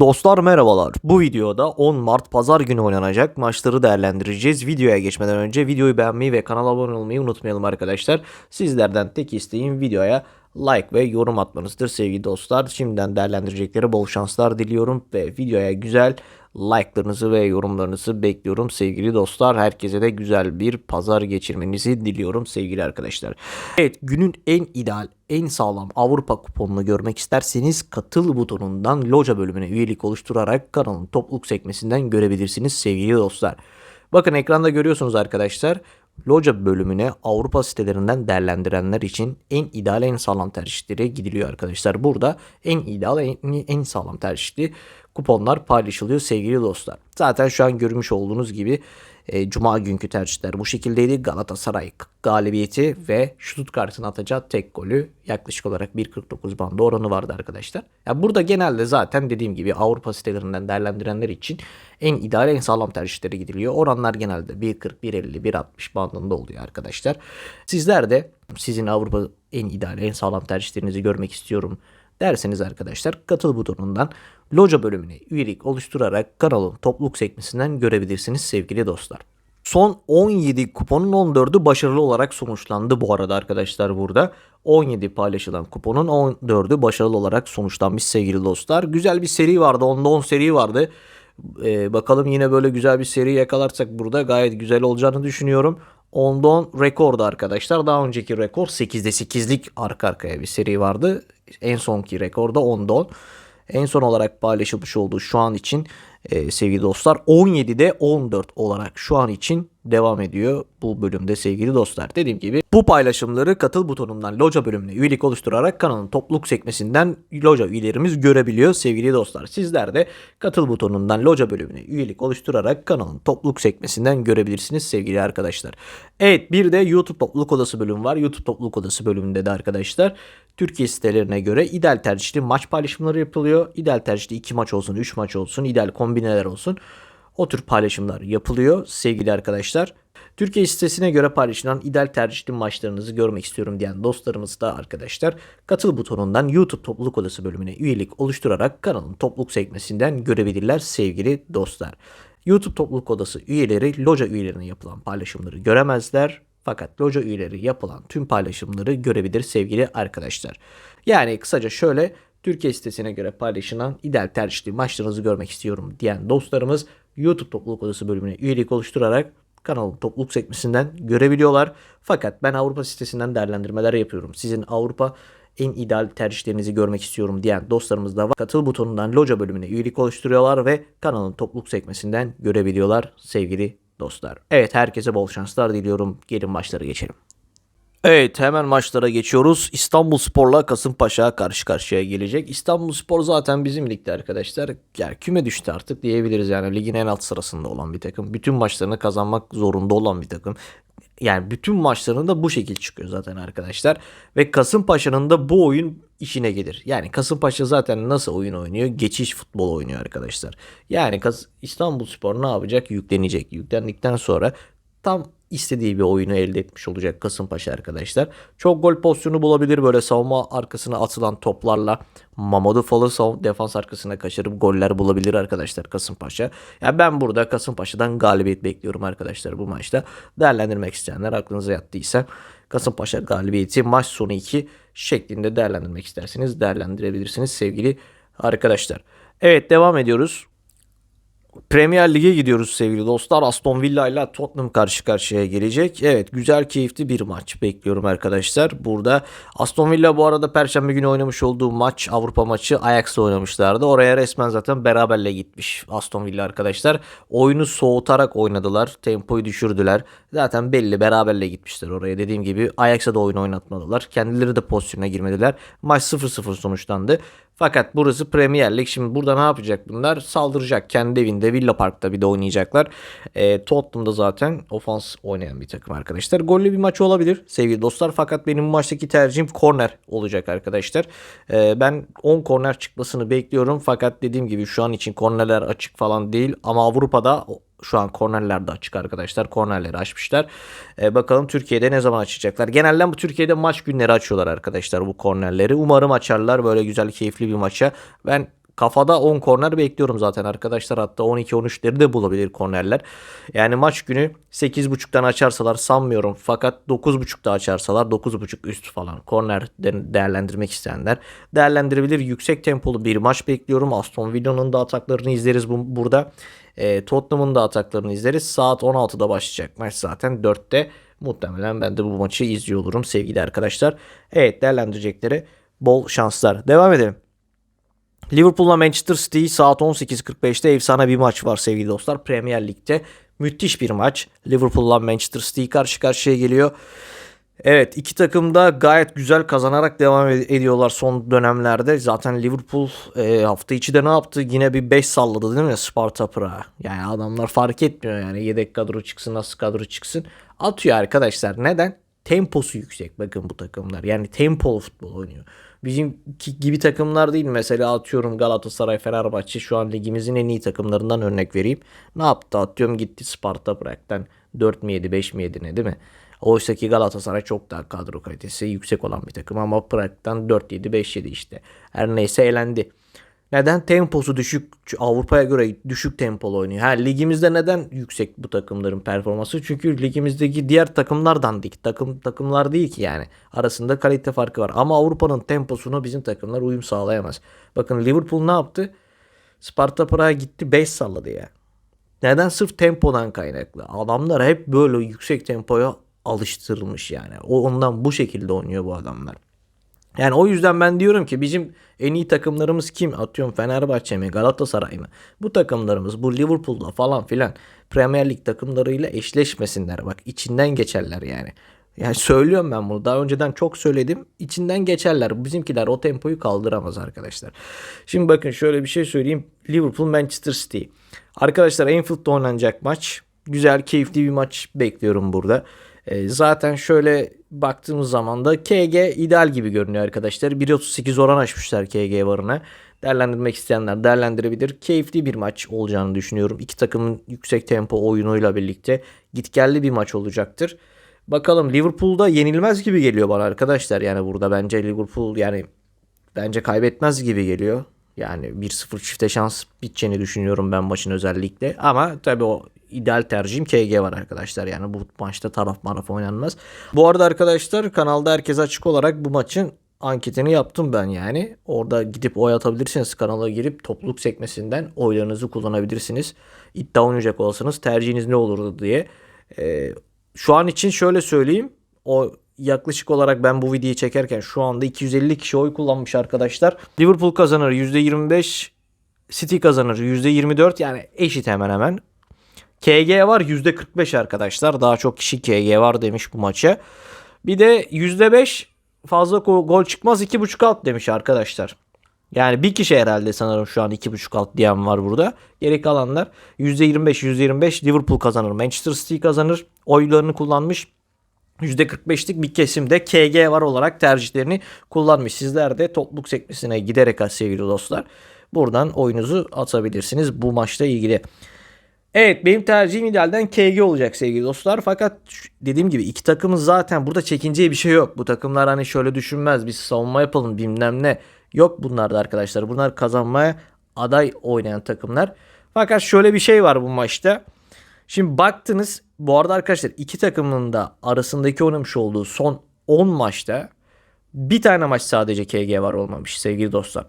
Dostlar merhabalar. Bu videoda 10 Mart pazar günü oynanacak maçları değerlendireceğiz. Videoya geçmeden önce videoyu beğenmeyi ve kanala abone olmayı unutmayalım arkadaşlar. Sizlerden tek isteğim videoya like ve yorum atmanızdır sevgili dostlar. Şimdiden değerlendirecekleri bol şanslar diliyorum ve videoya güzel like'larınızı ve yorumlarınızı bekliyorum sevgili dostlar. Herkese de güzel bir pazar geçirmenizi diliyorum sevgili arkadaşlar. Evet günün en ideal, en sağlam Avrupa kuponunu görmek isterseniz katıl butonundan loca bölümüne üyelik oluşturarak kanalın topluluk sekmesinden görebilirsiniz sevgili dostlar. Bakın ekranda görüyorsunuz arkadaşlar. Loca bölümüne Avrupa sitelerinden değerlendirenler için en ideal en sağlam tercihlere gidiliyor arkadaşlar. Burada en ideal en, en sağlam tercihli kuponlar paylaşılıyor sevgili dostlar. Zaten şu an görmüş olduğunuz gibi e, Cuma günkü tercihler bu şekildeydi. Galatasaray galibiyeti ve Stuttgart'ın atacağı tek golü yaklaşık olarak 1.49 bandı oranı vardı arkadaşlar. Ya burada genelde zaten dediğim gibi Avrupa sitelerinden değerlendirenler için en ideal en sağlam tercihlere gidiliyor. Oranlar genelde 1.40, 1.50, 1.60 bandında oluyor arkadaşlar. Sizler de sizin Avrupa en ideal en sağlam tercihlerinizi görmek istiyorum derseniz arkadaşlar katıl butonundan loca bölümüne üyelik oluşturarak kanalın topluluk sekmesinden görebilirsiniz sevgili dostlar. Son 17 kuponun 14'ü başarılı olarak sonuçlandı bu arada arkadaşlar burada. 17 paylaşılan kuponun 14'ü başarılı olarak sonuçlanmış sevgili dostlar. Güzel bir seri vardı. Onda 10 seri vardı. Ee, bakalım yine böyle güzel bir seri yakalarsak burada gayet güzel olacağını düşünüyorum. Onda 10 rekordu arkadaşlar. Daha önceki rekor 8'de 8'lik arka arkaya bir seri vardı. En sonki rekorda 10'da 10. En son olarak paylaşılmış olduğu şu an için e, sevgili dostlar 17'de 14 olarak şu an için devam ediyor bu bölümde sevgili dostlar. Dediğim gibi bu paylaşımları katıl butonundan loca bölümüne üyelik oluşturarak kanalın topluluk sekmesinden loca üyelerimiz görebiliyor sevgili dostlar. Sizler de katıl butonundan loca bölümüne üyelik oluşturarak kanalın topluluk sekmesinden görebilirsiniz sevgili arkadaşlar. Evet bir de YouTube topluluk odası bölümü var. YouTube topluluk odası bölümünde de arkadaşlar Türkiye sitelerine göre ideal tercihli maç paylaşımları yapılıyor. İdeal tercihli 2 maç olsun, 3 maç olsun, ideal kombineler olsun. O tür paylaşımlar yapılıyor sevgili arkadaşlar. Türkiye sitesine göre paylaşılan ideal tercihli maçlarınızı görmek istiyorum diyen dostlarımız da arkadaşlar katıl butonundan YouTube topluluk odası bölümüne üyelik oluşturarak kanalın topluluk sekmesinden görebilirler sevgili dostlar. YouTube topluluk odası üyeleri loca üyelerine yapılan paylaşımları göremezler. Fakat loca üyeleri yapılan tüm paylaşımları görebilir sevgili arkadaşlar. Yani kısaca şöyle Türkiye sitesine göre paylaşılan ideal tercihli maçlarınızı görmek istiyorum diyen dostlarımız YouTube topluluk odası bölümüne üyelik oluşturarak kanalın topluluk sekmesinden görebiliyorlar. Fakat ben Avrupa sitesinden değerlendirmeler yapıyorum. Sizin Avrupa en ideal tercihlerinizi görmek istiyorum diyen dostlarımız da var. Katıl butonundan loca bölümüne üyelik oluşturuyorlar ve kanalın topluluk sekmesinden görebiliyorlar sevgili dostlar. Evet herkese bol şanslar diliyorum. Gelin maçlara geçelim. Evet hemen maçlara geçiyoruz. İstanbul Spor'la Kasımpaşa karşı karşıya gelecek. İstanbul Spor zaten bizim ligde arkadaşlar. Yani küme düştü artık diyebiliriz yani. Ligin en alt sırasında olan bir takım. Bütün maçlarını kazanmak zorunda olan bir takım. Yani bütün maçlarında bu şekil çıkıyor zaten arkadaşlar. Ve Kasımpaşa'nın da bu oyun işine gelir. Yani Kasımpaşa zaten nasıl oyun oynuyor? Geçiş futbol oynuyor arkadaşlar. Yani İstanbul Spor ne yapacak? Yüklenecek. Yüklendikten sonra tam istediği bir oyunu elde etmiş olacak Kasımpaşa arkadaşlar. Çok gol pozisyonu bulabilir böyle savunma arkasına atılan toplarla. Mamadou Fall'ı defans arkasına kaçırıp goller bulabilir arkadaşlar Kasımpaşa. Ya ben burada Kasımpaşa'dan galibiyet bekliyorum arkadaşlar bu maçta. Değerlendirmek isteyenler aklınıza yattıysa Kasımpaşa galibiyeti maç sonu 2 şeklinde değerlendirmek isterseniz değerlendirebilirsiniz sevgili arkadaşlar. Evet devam ediyoruz. Premier Lig'e gidiyoruz sevgili dostlar. Aston Villa ile Tottenham karşı karşıya gelecek. Evet güzel keyifli bir maç bekliyorum arkadaşlar. Burada Aston Villa bu arada Perşembe günü oynamış olduğu maç Avrupa maçı Ajax'la oynamışlardı. Oraya resmen zaten beraberle gitmiş Aston Villa arkadaşlar. Oyunu soğutarak oynadılar. Tempoyu düşürdüler. Zaten belli beraberle gitmişler oraya. Dediğim gibi Ajax'a da oyun oynatmadılar. Kendileri de pozisyona girmediler. Maç 0-0 sonuçlandı. Fakat burası Premier Lig. Şimdi burada ne yapacak bunlar? Saldıracak. Kendi evinde Villa Park'ta bir de oynayacaklar. E, Tottenham'da zaten ofans oynayan bir takım arkadaşlar. Gollü bir maç olabilir sevgili dostlar. Fakat benim bu maçtaki tercihim korner olacak arkadaşlar. E, ben 10 korner çıkmasını bekliyorum. Fakat dediğim gibi şu an için kornerler açık falan değil. Ama Avrupa'da şu an kornerler de açık arkadaşlar. Kornerleri açmışlar. Ee, bakalım Türkiye'de ne zaman açacaklar. Genelde bu Türkiye'de maç günleri açıyorlar arkadaşlar bu kornerleri. Umarım açarlar böyle güzel keyifli bir maça. Ben kafada 10 korner bekliyorum zaten arkadaşlar. Hatta 12-13'leri de bulabilir kornerler. Yani maç günü 8.30'dan açarsalar sanmıyorum. Fakat 9.30'da açarsalar 9.30 üst falan korner de- değerlendirmek isteyenler değerlendirebilir. Yüksek tempolu bir maç bekliyorum. Aston Villa'nın da ataklarını izleriz bu, burada. E, Tottenham'ın da ataklarını izleriz. Saat 16'da başlayacak maç zaten 4'te. Muhtemelen ben de bu maçı izliyor olurum sevgili arkadaşlar. Evet değerlendirecekleri bol şanslar. Devam edelim. Liverpool'la Manchester City saat 18.45'te efsane bir maç var sevgili dostlar. Premier Lig'de müthiş bir maç. Liverpool'la Manchester City karşı karşıya geliyor. Evet iki takım da gayet güzel kazanarak devam ed- ediyorlar son dönemlerde. Zaten Liverpool e, hafta içi de ne yaptı? Yine bir 5 salladı değil mi Sparta Prag'a? Yani adamlar fark etmiyor yani yedek kadro çıksın nasıl kadro çıksın. Atıyor arkadaşlar. Neden? Temposu yüksek bakın bu takımlar. Yani tempolu futbol oynuyor. Bizim gibi takımlar değil mesela atıyorum Galatasaray, Fenerbahçe şu an ligimizin en iyi takımlarından örnek vereyim. Ne yaptı? Atıyorum gitti Sparta Prag'dan 4 mi yedi 5 mi yedi ne değil mi? Oysa ki Galatasaray çok daha kadro kalitesi yüksek olan bir takım ama Prag'dan 4-7 5-7 işte. Her neyse elendi. Neden? Temposu düşük. Avrupa'ya göre düşük tempolu oynuyor. Ha, ligimizde neden yüksek bu takımların performansı? Çünkü ligimizdeki diğer takımlar dandik. Takım takımlar değil ki yani. Arasında kalite farkı var. Ama Avrupa'nın temposunu bizim takımlar uyum sağlayamaz. Bakın Liverpool ne yaptı? Sparta Prag'a gitti 5 salladı ya. Neden? Sırf tempodan kaynaklı. Adamlar hep böyle yüksek tempoya alıştırılmış yani. O ondan bu şekilde oynuyor bu adamlar. Yani o yüzden ben diyorum ki bizim en iyi takımlarımız kim? Atıyorum Fenerbahçe mi Galatasaray mı? Bu takımlarımız bu Liverpool'la falan filan Premier Lig takımlarıyla eşleşmesinler. Bak içinden geçerler yani. Yani söylüyorum ben bunu. Daha önceden çok söyledim. İçinden geçerler. Bizimkiler o tempoyu kaldıramaz arkadaşlar. Şimdi bakın şöyle bir şey söyleyeyim. Liverpool Manchester City. Arkadaşlar Anfield'da oynanacak maç. Güzel, keyifli bir maç bekliyorum burada. E, zaten şöyle baktığımız zaman da KG ideal gibi görünüyor arkadaşlar. 1.38 oran açmışlar KG varına. Değerlendirmek isteyenler değerlendirebilir. Keyifli bir maç olacağını düşünüyorum. İki takımın yüksek tempo oyunuyla birlikte gitgelli bir maç olacaktır. Bakalım Liverpool'da yenilmez gibi geliyor bana arkadaşlar. Yani burada bence Liverpool yani bence kaybetmez gibi geliyor. Yani 1-0 çifte şans biteceğini düşünüyorum ben maçın özellikle. Ama tabii o ideal tercihim KG var arkadaşlar. Yani bu maçta taraf maraf oynanmaz. Bu arada arkadaşlar kanalda herkese açık olarak bu maçın anketini yaptım ben yani. Orada gidip oy atabilirsiniz. Kanala girip topluluk sekmesinden oylarınızı kullanabilirsiniz. İddia oynayacak olsanız tercihiniz ne olurdu diye. Ee, şu an için şöyle söyleyeyim. O yaklaşık olarak ben bu videoyu çekerken şu anda 250 kişi oy kullanmış arkadaşlar. Liverpool kazanır %25, City kazanır %24 yani eşit hemen hemen. KG var %45 arkadaşlar. Daha çok kişi KG var demiş bu maça. Bir de %5 fazla go- gol çıkmaz 2.5 alt demiş arkadaşlar. Yani bir kişi herhalde sanırım şu an 2.5 alt diyen var burada. Geri kalanlar %25 %25 Liverpool kazanır. Manchester City kazanır. Oylarını kullanmış. %45'lik bir kesimde KG var olarak tercihlerini kullanmış. Sizler de topluluk sekmesine giderek sevgili dostlar. Buradan oyunuzu atabilirsiniz bu maçla ilgili. Evet benim tercihim idealden KG olacak sevgili dostlar. Fakat dediğim gibi iki takımın zaten burada çekineceği bir şey yok. Bu takımlar hani şöyle düşünmez biz savunma yapalım bilmem ne. Yok bunlarda arkadaşlar. Bunlar kazanmaya aday oynayan takımlar. Fakat şöyle bir şey var bu maçta. Şimdi baktınız bu arada arkadaşlar iki takımın da arasındaki oynamış olduğu son 10 maçta bir tane maç sadece KG var olmamış sevgili dostlar.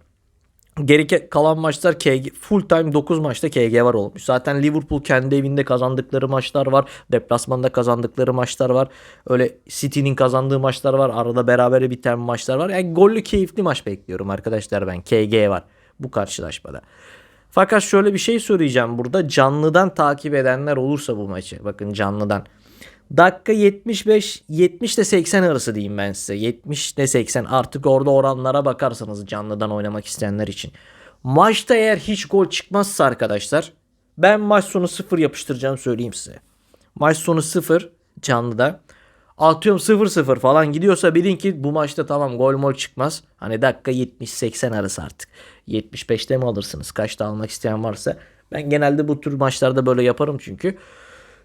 Geri kalan maçlar KG, full time 9 maçta KG var olmuş. Zaten Liverpool kendi evinde kazandıkları maçlar var. Deplasmanda kazandıkları maçlar var. Öyle City'nin kazandığı maçlar var. Arada berabere biten maçlar var. Yani gollü keyifli maç bekliyorum arkadaşlar ben. KG var bu karşılaşmada. Fakat şöyle bir şey söyleyeceğim burada. Canlıdan takip edenler olursa bu maçı. Bakın canlıdan. Dakika 75 70 ile 80 arası diyeyim ben size. 70 ile 80 artık orada oranlara bakarsanız canlıdan oynamak isteyenler için. Maçta eğer hiç gol çıkmazsa arkadaşlar ben maç sonu 0 yapıştıracağım söyleyeyim size. Maç sonu 0 canlıda. Atıyorum 0-0 falan gidiyorsa bilin ki bu maçta tamam gol mol çıkmaz. Hani dakika 70-80 arası artık. 75'te mi alırsınız? Kaçta almak isteyen varsa. Ben genelde bu tür maçlarda böyle yaparım çünkü.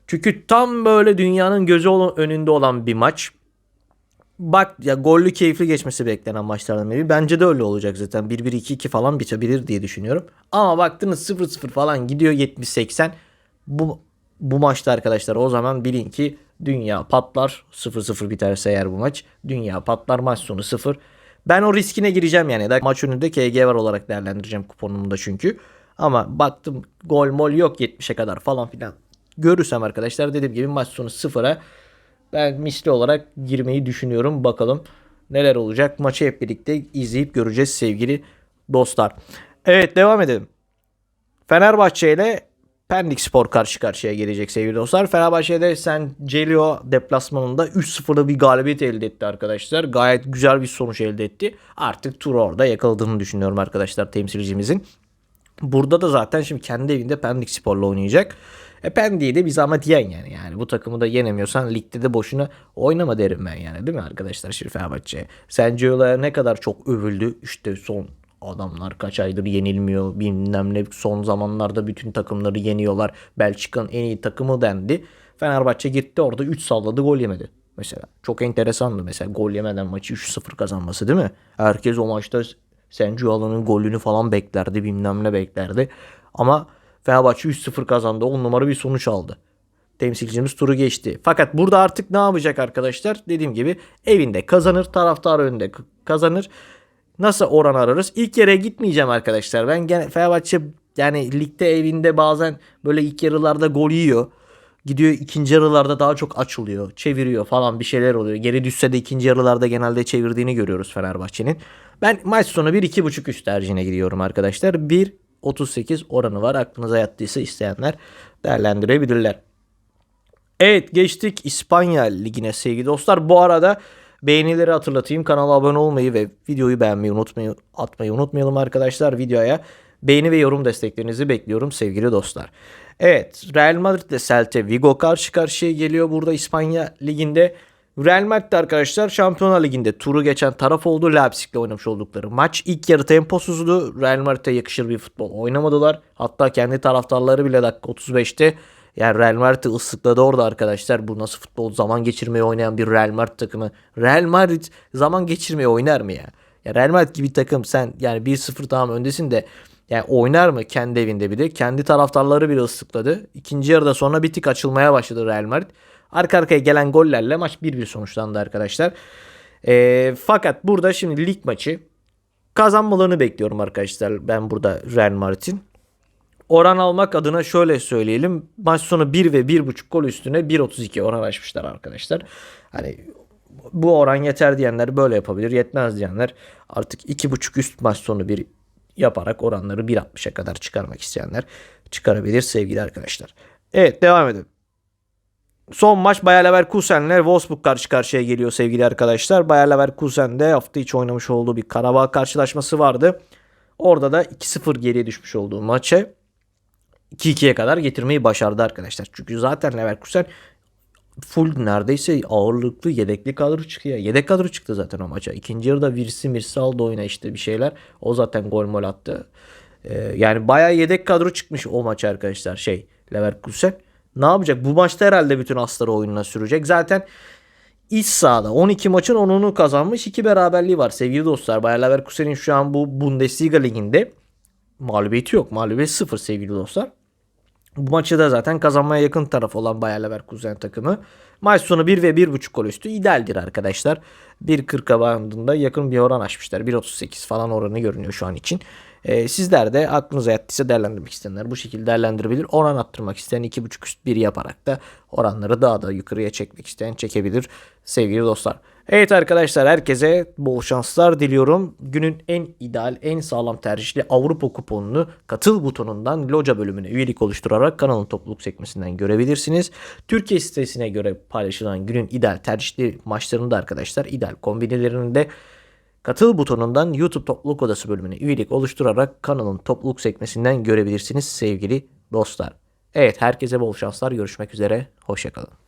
Çünkü tam böyle dünyanın gözü önünde olan bir maç. bak ya gollü keyifli geçmesi beklenen maçlardan biri. Bence de öyle olacak zaten. 1-1 2-2 falan bitebilir diye düşünüyorum. Ama baktınız 0-0 falan gidiyor 70-80. Bu bu maçta arkadaşlar o zaman bilin ki dünya patlar. 0-0 biterse eğer bu maç. Dünya patlar maç sonu 0. Ben o riskine gireceğim yani. Da maç önünde KG var olarak değerlendireceğim kuponumda çünkü. Ama baktım gol mol yok 70'e kadar falan filan. Görürsem arkadaşlar dediğim gibi maç sonu 0'a ben misli olarak girmeyi düşünüyorum. Bakalım neler olacak. Maçı hep birlikte izleyip göreceğiz sevgili dostlar. Evet devam edelim. Fenerbahçe ile Pendik Spor karşı karşıya gelecek sevgili dostlar. Fenerbahçe'de San Celio deplasmanında 3-0'lı bir galibiyet elde etti arkadaşlar. Gayet güzel bir sonuç elde etti. Artık turu orada yakaladığını düşünüyorum arkadaşlar temsilcimizin. Burada da zaten şimdi kendi evinde Pendik Spor'la oynayacak. E Pendik'i de bir zahmet yen yani. Yani bu takımı da yenemiyorsan ligde de boşuna oynama derim ben yani değil mi arkadaşlar şimdi Fenerbahçe. Senceo'la ne kadar çok övüldü. İşte son adamlar kaç aydır yenilmiyor bilmem ne son zamanlarda bütün takımları yeniyorlar. Belçika'nın en iyi takımı dendi. Fenerbahçe gitti orada 3 salladı gol yemedi. Mesela çok enteresandı mesela gol yemeden maçı 3-0 kazanması değil mi? Herkes o maçta Sencuala'nın golünü falan beklerdi bilmem ne beklerdi. Ama Fenerbahçe 3-0 kazandı 10 numara bir sonuç aldı. Temsilcimiz turu geçti. Fakat burada artık ne yapacak arkadaşlar? Dediğim gibi evinde kazanır, taraftar önünde kazanır. Nasıl oran ararız? İlk yere gitmeyeceğim arkadaşlar. Ben gene Fenerbahçe yani ligde evinde bazen böyle ilk yarılarda gol yiyor. Gidiyor ikinci yarılarda daha çok açılıyor. Çeviriyor falan bir şeyler oluyor. Geri düşse de ikinci yarılarda genelde çevirdiğini görüyoruz Fenerbahçe'nin. Ben maç sonu 1-2.5 üst tercihine gidiyorum arkadaşlar. 1.38 oranı var. Aklınıza yattıysa isteyenler değerlendirebilirler. Evet geçtik İspanya Ligi'ne sevgili dostlar. Bu arada beğenileri hatırlatayım. Kanala abone olmayı ve videoyu beğenmeyi unutmayın, atmayı unutmayalım arkadaşlar. Videoya beğeni ve yorum desteklerinizi bekliyorum sevgili dostlar. Evet Real Madrid ile Celta Vigo karşı karşıya geliyor burada İspanya Ligi'nde. Real Madrid arkadaşlar Şampiyonlar Ligi'nde turu geçen taraf oldu. Leipzig'le oynamış oldukları maç. ilk yarı temposuzdu. Real Madrid'e yakışır bir futbol oynamadılar. Hatta kendi taraftarları bile dakika 35'te yani Real Madrid'i ıslıkladı orada arkadaşlar. Bu nasıl futbol zaman geçirmeye oynayan bir Real Madrid takımı. Real Madrid zaman geçirmeye oynar mı ya? Ya Real Madrid gibi takım sen yani 1-0 tamam öndesin de yani oynar mı kendi evinde bir de? Kendi taraftarları bile ıslıkladı. İkinci yarıda sonra bir tık açılmaya başladı Real Madrid. Arka arkaya gelen gollerle maç 1-1 sonuçlandı arkadaşlar. Ee, fakat burada şimdi lig maçı kazanmalarını bekliyorum arkadaşlar ben burada Real Madrid'in. Oran almak adına şöyle söyleyelim. Maç sonu 1 ve 1.5 gol üstüne 1.32 oran açmışlar arkadaşlar. Hani bu oran yeter diyenler böyle yapabilir. Yetmez diyenler artık 2.5 üst maç sonu bir yaparak oranları 1.60'a kadar çıkarmak isteyenler çıkarabilir sevgili arkadaşlar. Evet devam edelim. Son maç Bayer Leverkusen'le Wolfsburg karşı karşıya geliyor sevgili arkadaşlar. Bayer Leverkusen'de hafta içi oynamış olduğu bir Karabağ karşılaşması vardı. Orada da 2-0 geriye düşmüş olduğu maçı 2-2'ye kadar getirmeyi başardı arkadaşlar. Çünkü zaten Leverkusen full neredeyse ağırlıklı yedekli kadro çıkıyor. Yedek kadro çıktı zaten o maça. İkinci yarıda Virsi Mirsi aldı oyuna işte bir şeyler. O zaten gol mol attı. Ee, yani bayağı yedek kadro çıkmış o maç arkadaşlar şey Leverkusen. Ne yapacak? Bu maçta herhalde bütün asları oyununa sürecek. Zaten iç sahada 12 maçın 10'unu kazanmış. 2 beraberliği var sevgili dostlar. Bayer Leverkusen'in şu an bu Bundesliga liginde mağlubiyeti yok. Mağlubiyet 0 sevgili dostlar. Bu maçı da zaten kazanmaya yakın taraf olan Bayer Leverkusen takımı. Maç sonu 1 ve 1.5 gol üstü idealdir arkadaşlar. 1.40'a bandında yakın bir oran açmışlar. 1.38 falan oranı görünüyor şu an için. Ee, sizler de aklınıza yattıysa değerlendirmek isteyenler bu şekilde değerlendirebilir. Oran attırmak isteyen 2.5 üst 1 yaparak da oranları daha da yukarıya çekmek isteyen çekebilir sevgili dostlar. Evet arkadaşlar herkese bol şanslar diliyorum. Günün en ideal, en sağlam tercihli Avrupa kuponunu katıl butonundan loca bölümüne üyelik oluşturarak kanalın topluluk sekmesinden görebilirsiniz. Türkiye sitesine göre paylaşılan günün ideal tercihli maçlarını da arkadaşlar ideal kombinelerini de Katıl butonundan YouTube Topluluk Odası bölümüne üyelik oluşturarak kanalın topluluk sekmesinden görebilirsiniz sevgili dostlar. Evet herkese bol şanslar görüşmek üzere hoşçakalın.